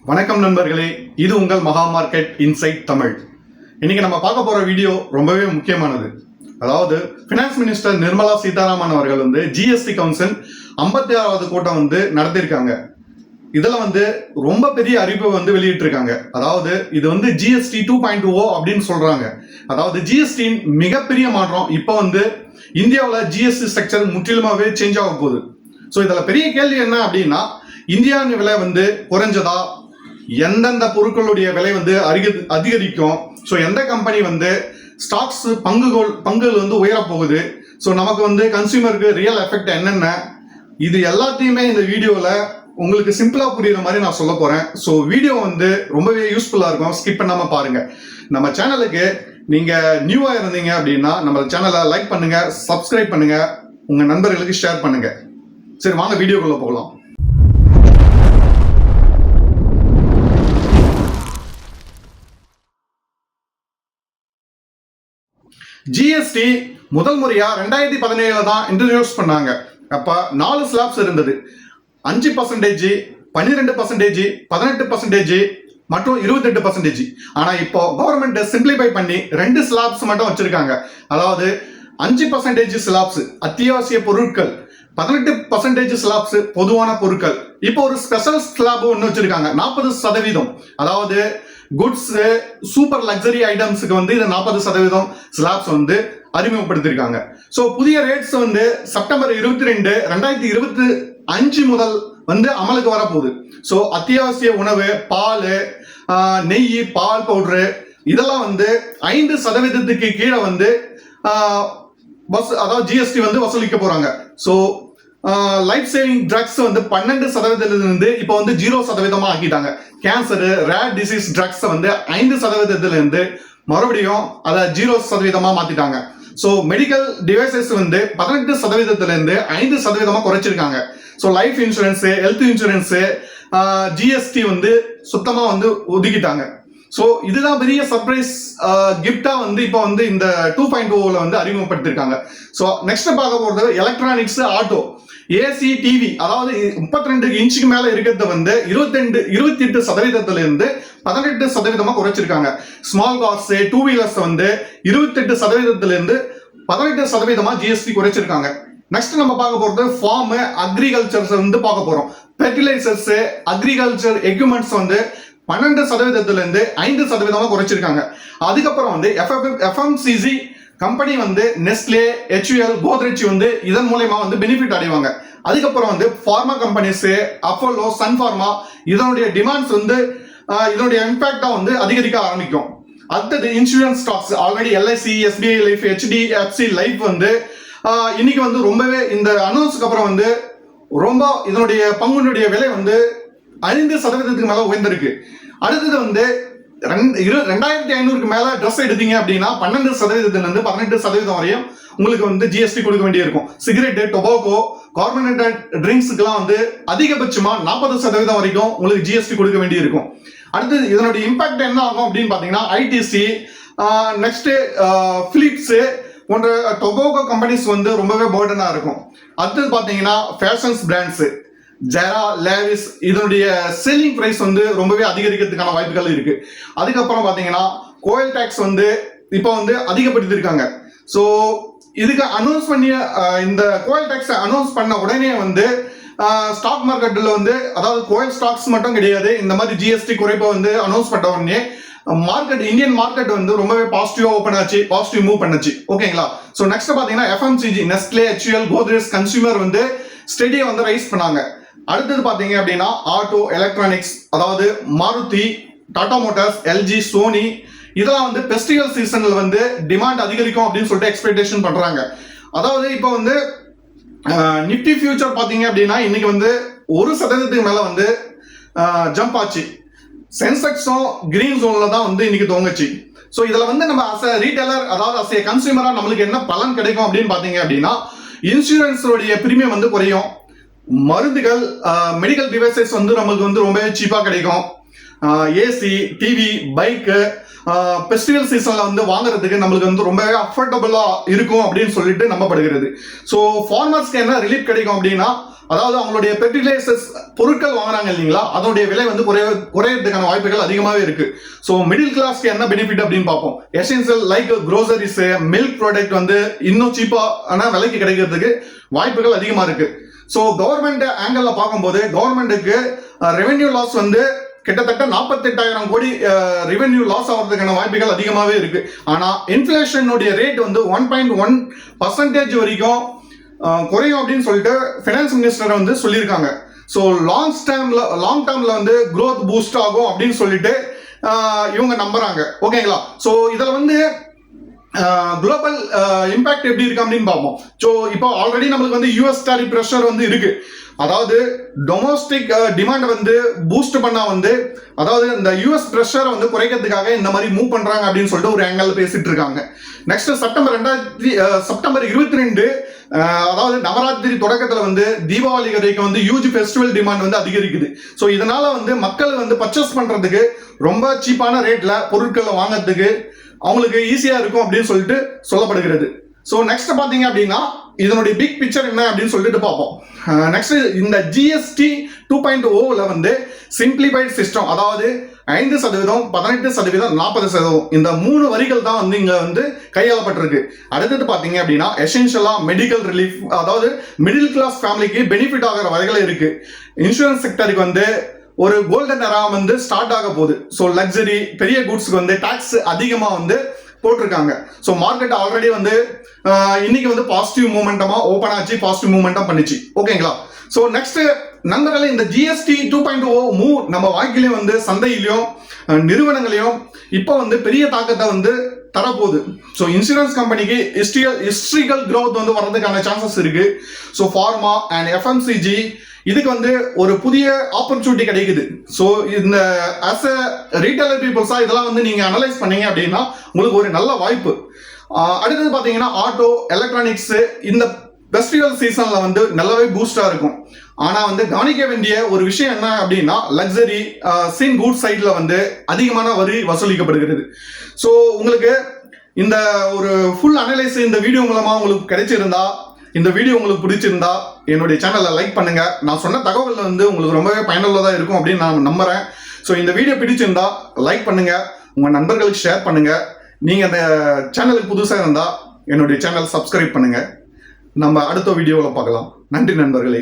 வணக்கம் நண்பர்களே இது உங்கள் மகா மார்க்கெட் இன்சைட் தமிழ். இன்னைக்கு நம்ம பார்க்க போற வீடியோ ரொம்பவே முக்கியமானது. அதாவது ஃபினான்ஸ் மினிஸ்டர் நிர்மலா சீதாராமன் அவர்கள் வந்து ஜிஎஸ்டி கவுன்சில் ஐம்பத்தி ஆறாவது கூட்டம் வந்து நடத்தியிருக்காங்க. இதுல வந்து ரொம்ப பெரிய அறிவிப்பை வந்து வெளியிட்டிருக்காங்க. அதாவது இது வந்து ஜிஎஸ்டி டூ பாயிண்ட் ஓ அப்படின்னு சொல்றாங்க. அதாவது ஜிஎஸ்டியின் மிகப்பெரிய மாற்றம் இப்போ வந்து இந்தியாவில் ஜிஎஸ்டி ஸ்ட்ரக்சர் முற்றிலுமாவே சேஞ்ச் ஆக போகுது. ஸோ இதில் பெரிய கேள்வி என்ன அப்படின்னா இந்தியாவின் விலை வந்து குறைஞ்சதா எந்தெந்த பொருட்களுடைய விலை வந்து அதிக அதிகரிக்கும்? ஸோ எந்த கம்பெனி வந்து ஸ்டாக்ஸ் பங்குகள் பங்குகள் வந்து உயரப் போகுது ஸோ நமக்கு வந்து கன்சியூமருக்கு ரியல் எஃபெக்ட் என்னென்ன? இது எல்லாத்தையுமே இந்த வீடியோவில் உங்களுக்கு சிம்பிளாக புரியுற மாதிரி நான் சொல்ல போகிறேன் ஸோ வீடியோ வந்து ரொம்பவே யூஸ்ஃபுல்லாக இருக்கும். ஸ்கிப் பண்ணாமல் பாருங்கள் நம்ம சேனலுக்கு நீங்கள் நியூவாக இருந்தீங்க அப்படின்னா நம்ம சேனலை லைக் பண்ணுங்கள் சப்ஸ்கிரைப் பண்ணுங்கள் உங்கள் நண்பர்களுக்கு ஷேர் பண்ணுங்கள் சரி வாங்க வீடியோக்குள்ளே போகலாம். ஜிஎஸ்டி முதல் முறையாக ரெண்டாயிரத்தி பதினேழில் தான் இன்ட்ரடியூஸ் பண்ணாங்க. அப்போ நாலு ஸ்லாப்ஸ் இருந்தது. அஞ்சு பர்சன்டேஜ் பன்னிரெண்டு பர்சன்டேஜ் பதினெட்டு பர்சன்டேஜ் மற்றும் இருபத்தெட்டு பர்சன்டேஜ் ஆனால் இப்போ கவர்மெண்ட் சிம்பிளிஃபை பண்ணி ரெண்டு ஸ்லாப்ஸ் மட்டும் வச்சிருக்காங்க. அதாவது அஞ்சு பர்சன்டேஜ் ஸ்லாப்ஸ் அத்தியாவசிய பொருட்கள். பதினெட்டு பர்சன்டேஜ் ஸ்லாப்ஸ் பொதுவான பொருட்கள். இப்போ ஒரு ஸ்பெஷல் ஸ்லாப் ஒன்று வச்சிருக்காங்க. நாற்பது சதவீதம். அதாவது குட்ஸ் சூப்பர் லக்ஸரி ஐட்டம்ஸுக்கு வந்து இந்த நாற்பது சதவீதம் ஸ்லாப்ஸ் வந்து அறிமுகப்படுத்தியிருக்காங்க ஸோ புதிய ரேட்ஸ் வந்து செப்டம்பர் இருபத்தி ரெண்டு ரெண்டாயிரத்தி இருபத்தி அஞ்சு முதல் வந்து அமலுக்கு வரப்போகுது. ஸோ அத்தியாவசிய உணவு பால் நெய் பால் பவுட்ரு இதெல்லாம் வந்து ஐந்து சதவீதத்துக்கு கீழே வந்து ஆஹ், அதாவது ஜிஎஸ்டி வந்து வசூலிக்க போறாங்க. ஸோ லைஃப் சேவிங் ட்ரக்ஸ் வந்து பன்னெண்டு சதவீதத்திலிருந்து இப்போ வந்து ஜீரோ சதவீதமாக ஆக்கிட்டாங்க. கேன்சரு ரேர் டிசீஸ் ட்ரக்ஸை வந்து ஐந்து சதவீதத்திலிருந்து மறுபடியும் அதை ஜீரோ சதவீதமாக மாற்றிட்டாங்க ஸோ மெடிக்கல் டிவைசஸ் வந்து பதினெட்டு சதவீதத்திலேருந்து ஐந்து சதவீதமாக குறைச்சிருக்காங்க. So life insurance health insurance GST வந்து சுத்தமாக வந்து ஒதுக்கிட்டாங்க. ஸோ இதுதான் பெரிய சர்ப்ரைஸ் கிஃப்டா வந்து இப்போ வந்து இந்த டூ பாயிண்ட் ஓவில் வந்து அறிமுகப்படுத்திருக்காங்க. ஸோ நெக்ஸ்ட் பார்க்க போகிறது எலக்ட்ரானிக்ஸ் ஆட்டோ ஏசி டிவி அதாவது முப்பத்தி ரெண்டு இன்ச்சுக்கு மேல இருக்கிறத வந்து இருபத்தெண்டு இருபத்தி எட்டு சதவீதத்துல இருந்து பதினெட்டு சதவீதமா குறைச்சிருக்காங்க. ஸ்மால் கார்ஸ் டூ வீலர்ஸ் வந்து இருபத்தெட்டு சதவீதத்துல இருந்து பதினெட்டு சதவீதமா ஜிஎஸ்டி குறைச்சிருக்காங்க. நெக்ஸ்ட் நம்ம பார்க்க போறது ஃபார்ம் அக்ரிகல்ச்சர்ஸ் வந்து பார்க்க போறோம். ஃபெர்டிலைசர்ஸ் அக்ரிகல்ச்சர் எக்யூப்மெண்ட்ஸ் வந்து பன்னெண்டு சதவீதத்துல இருந்து ஐந்து சதவீதமா குறைச்சிருக்காங்க. அதுக்கப்புறம் வந்து எஃப்எம்சிசி கம்பெனி வந்து நெஸ்லே ஹெச்யூஎல் கோத்ரெஜ் வந்து இதன் மூலயமா வந்து பெனிஃபிட் அடைவாங்க. அதுக்கப்புறம் வந்து pharma companies Apollo Sun Pharma இதனுடைய டிமாண்ட்ஸ் வந்து இதனுடைய இம்பாக்டா வந்து அதிகரிக்க ஆரம்பிக்கும். அடுத்தது insurance stocks already LIC SBI life HDFC life வந்து இன்னைக்கு வந்து ரொம்பவே இந்த அனௌன்ஸுக்கு அப்புறம் வந்து ரொம்ப இதனுடைய பங்குனுடைய விலை வந்து ஐந்து சதவீதத்துக்கு மேல உயர்ந்திருக்கு. அடுத்தது வந்து இரு ரெண்டாயிரத்தி ஐநூறுக்கு மேல ட்ரெஸ் எடுத்தீங்க அப்படின்னா பன்னெண்டு சதவீதத்துல இருந்து பதினெட்டு சதவீதம் வரையும் உங்களுக்கு வந்து ஜிஎஸ்டி கொடுக்க வேண்டியிருக்கும். சிகரெட் டொபாக்கோ கார்பனேட்டட் ட்ரிங்க்ஸுக்கெல்லாம் வந்து அதிகபட்சமா நாற்பது சதவீதம் வரைக்கும் உங்களுக்கு ஜிஎஸ்டி கொடுக்க வேண்டியிருக்கும். அடுத்து இதனுடைய இம்பாக்ட் என்ன ஆகும் அப்படின்னு பாத்தீங்கன்னா ஐடிசி நெக்ஸ்ட் பிலிப்ஸ் போன்ற டொபாக்கோ கம்பெனிஸ் வந்து ரொம்பவே பேர்டனா இருக்கும். அடுத்தது பாத்தீங்கன்னா ஃபேஷன்ஸ் பிராண்ட்ஸ் ஜெரா லேவிஸ் இதனுடைய செல்லிங் ப்ரைஸ் வந்து ரொம்பவே அதிகரிக்கிறதுக்கான வாய்ப்புகள் இருக்கு. அதுக்கப்புறம் பாத்தீங்கன்னா கோயில் டேக்ஸ் வந்து இப்போ வந்து அதிகப்படுத்தியிருக்காங்க ஸோ இதுக்கு அனௌன்ஸ் பண்ணிய இந்த கோயில் டேக்ஸ் அனௌன்ஸ் பண்ண உடனே வந்து ஸ்டாக் மார்க்கெட்டில் வந்து அதாவது கோயில் ஸ்டாக்ஸ் மட்டும் கிடையாது இந்த மாதிரி ஜிஎஸ்டி குறைப்பை வந்து அனௌன்ஸ் பண்ண உடனே மார்க்கெட் இந்தியன் மார்க்கெட் வந்து ரொம்பவே பாசிட்டிவா ஓப்பன் ஆச்சு பாசிட்டிவ் மூவ் பண்ணுச்சு. ஓகேங்களா ஸோ நெக்ஸ்ட் பாத்தீங்கன்னா FMCG Nestle HUL Godrej consumer வந்து ஸ்டெடியை வந்து ரைஸ் பண்ணாங்க. அடுத்தது பார்த்தீங்க அப்படின்னா ஆட்டோ எலக்ட்ரானிக்ஸ் அதாவது Maruti Tata motors LG Sony இதெல்லாம் வந்து ஃபெஸ்டிவல் சீசனில் வந்து டிமாண்ட் அதிகரிக்கும் அப்படின்னு சொல்லிட்டு எக்ஸ்பெக்டேஷன் பண்ணுறாங்க அதாவது இப்போ வந்து நிஃப்டி ஃபியூச்சர் பார்த்தீங்க அப்படின்னா இன்னைக்கு வந்து ஒரு சதவீதத்துக்கு மேலே வந்து ஜம்ப் ஆச்சு. சென்செக்ஸும் கிரீன் ஜோனில் தான் வந்து இன்னைக்கு தோங்குச்சு ஸோ இதில் வந்து நம்ம அஸ் ரீட்டைலர் அதாவது அஸ் கன்சியூமராக நம்மளுக்கு என்ன பலன் கிடைக்கும் அப்படின்னு பார்த்தீங்க அப்படின்னா இன்சூரன்ஸோடைய பிரீமியம் வந்து குறையும். மருந்துகள் மெடிக்கல் டிவைசஸ் வந்து நம்மளுக்கு வந்து ரொம்பவே சீப்பாக கிடைக்கும். ஏசி டிவி பைக்கு ஃபெஸ்டிவல் சீசனில் வந்து வாங்குறதுக்கு நம்மளுக்கு வந்து ரொம்பவே அஃபோர்டபுளாக இருக்கும் அப்படின்னு சொல்லிட்டு நம்பப்படுகிறது. ஸோ ஃபார்மர்ஸ்க்கு என்ன ரிலீஃப் கிடைக்கும் அப்படின்னா அதாவது அவங்களுடைய ஃபெர்டிலைசர்ஸ் பொருட்கள் வாங்குறாங்க இல்லைங்களா அதனுடைய விலை வந்து குறைய குறையறதுக்கான வாய்ப்புகள் அதிகமாகவே இருக்கு. ஸோ மிடில் கிளாஸ்க்கு என்ன பெனிஃபிட் அப்படின்னு பார்ப்போம். Essential like groceries milk product வந்து இன்னும் சீப்பான விலைக்கு கிடைக்கிறதுக்கு வாய்ப்புகள் அதிகமாக இருக்கு. ஸோ கவர்மெண்ட் ஆங்கிளில் பார்க்கும்போது கவர்மெண்ட்டுக்கு ரெவென்யூ லாஸ் வந்து கிட்டத்தட்ட நாற்பத்தெட்டாயிரம் கோடி ரெவென்யூ லாஸ் ஆகிறதுக்கான வாய்ப்புகள் அதிகமாகவே இருக்கு. ஆனால் இன்ஃப்ளேஷனுடைய ரேட் வந்து ஒன் பாயிண்ட் ஒன் பர்சன்டேஜ் வரைக்கும் குறையும் அப்படின்னு சொல்லிட்டு ஃபினான்ஸ் மினிஸ்டர் வந்து சொல்லியிருக்காங்க. ஸோ லாங் டேர்ம்ல லாங் டேர்ம்ல வந்து க்ரோத் பூஸ்ட் ஆகும் அப்படின்னு சொல்லிட்டு இவங்க நம்புறாங்க. ஓகேங்களா ஸோ இதில் வந்து குளோபல் இம்பாக்ட் எப்படி இருக்கு அப்படின்னு பார்ப்போம். ஸோ இப்போ ஆல்ரெடி நம்மளுக்கு வந்து யூஎஸ் டாரி ப்ரெஷர் வந்து இருக்கு. அதாவது டொமஸ்டிக் டிமாண்ட் வந்து பூஸ்ட் பண்ணா வந்து அதாவது இந்த யூஎஸ் ப்ரெஷரை வந்து குறைக்கிறதுக்காக இந்த மாதிரி மூவ் பண்றாங்க அப்படின்னு சொல்லிட்டு ஒரு ஆங்கிள் பேசிட்டு இருக்காங்க. நெக்ஸ்ட் செப்டம்பர் ரெண்டாயிரத்தி செப்டம்பர் இருபத்தி ரெண்டு அதாவது நவராத்திரி தொடக்கத்தில் வந்து தீபாவளி வரைக்கும் வந்து யூஜ் ஃபெஸ்டிவல் டிமாண்ட் வந்து அதிகரிக்குது. ஸோ இதனால வந்து மக்கள் வந்து பர்ச்சேஸ் பண்றதுக்கு ரொம்ப சீப்பான ரேட்ல பொருட்களை வாங்குறதுக்கு அவங்களுக்கு ஈஸியா இருக்கும் அப்படின்னு சொல்லிட்டு சொல்லப்படுகிறது. ஸோ நெக்ஸ்ட் பார்த்தீங்க அப்படின்னா இதனுடைய பிக் பிக்சர் என்ன அப்படின்னு சொல்லிட்டு பார்ப்போம். நெக்ஸ்ட் இந்த ஜிஎஸ்டி டூ பாயிண்ட் ஓவில் வந்து சிம்பிளிஃபைட் சிஸ்டம் அதாவது ஐந்து சதவீதம் பதினெட்டு சதவீதம் நாற்பது சதவீதம் இந்த மூணு வரிகள் தான் வந்து இங்கே வந்து கையாளப்பட்டிருக்கு. அடுத்தது பார்த்தீங்க அப்படின்னா எசென்ஷியலாக மெடிக்கல் ரிலீஃப் அதாவது மிடில் கிளாஸ் ஃபேமிலிக்கு பெனிஃபிட் ஆகிற வகைகள் இருக்கு. இன்சூரன்ஸ் செக்டருக்கு வந்து ஒரு கோல்டன் அரா வந்து ஸ்டார்ட் ஆக போகுது. ஸோ லக்ஸரி பெரிய குட்ஸ்க்கு வந்து டாக்ஸ் அதிகமாக வந்து போட்டிருக்காங்க. ஸோ மார்க்கெட் ஆல்ரெடி வந்து இன்னைக்கு வந்து பாசிட்டிவ் மூமெண்டமா ஓப்பன் ஆச்சு பாசிட்டிவ் மூமெண்டம் பண்ணிச்சு. ஓகேங்களா ஸோ நெக்ஸ்ட் நண்பர்களே இந்த GST two point O move நம்ம வாழ்க்கையிலையும் வந்து சந்தையிலையும் நிறுவனங்களையும் இப்போ வந்து பெரிய தாக்கத்தை வந்து தரப்போகுது. ஸோ இன்சூரன்ஸ் கம்பெனிக்கு ஹிஸ்ட்ரியல் ஹிஸ்ட்ரிக்கல் க்ரோத் வந்து வர்றதுக்கான சான்சஸ் இருக்கு. ஸோ ஃபார்மா அண்ட் எஃப்எம்சிஜி இதுக்கு வந்து ஒரு புதிய ஆப்பர்ச்சுனிட்டி கிடைக்குது. ஸோ இந்த ஆஸ் அ ரீட்டைலர் பீப்புள்ஸா இதெல்லாம் வந்து நீங்க அனலைஸ் பண்ணீங்க அப்படின்னா உங்களுக்கு ஒரு நல்ல வாய்ப்பு. அடுத்தது பார்த்தீங்கன்னா ஆட்டோ எலக்ட்ரானிக்ஸ் இந்த ஃபெஸ்டிவல் சீசன்ல வந்து நல்லாவே பூஸ்டா இருக்கும். ஆனா வந்து கவனிக்க வேண்டிய ஒரு விஷயம் என்ன அப்படின்னா லக்ஸரி சின் குட் சைட்ல வந்து அதிகமான வரி வசூலிக்கப்படுகிறது. ஸோ உங்களுக்கு இந்த ஒரு ஃபுல் அனலைஸ் இந்த வீடியோ மூலமா உங்களுக்கு கிடைச்சிருந்தா இந்த வீடியோ உங்களுக்கு பிடிச்சிருந்தா என்னுடைய சேனலை லைக் பண்ணுங்க. நான் சொன்ன தகவல் வந்து உங்களுக்கு ரொம்பவே பயனுள்ளதாக இருக்கும் அப்படின்னு நான் நம்புறேன். ஸோ இந்த வீடியோ பிடிச்சிருந்தா லைக் பண்ணுங்க. உங்க நண்பர்களுக்கு ஷேர் பண்ணுங்க. நீங்க அந்த சேனலுக்கு புதுசாக இருந்தா என்னுடைய சேனல் சப்ஸ்கிரைப் பண்ணுங்க. நம்ம அடுத்த வீடியோவில் பார்க்கலாம். நன்றி நண்பர்களே.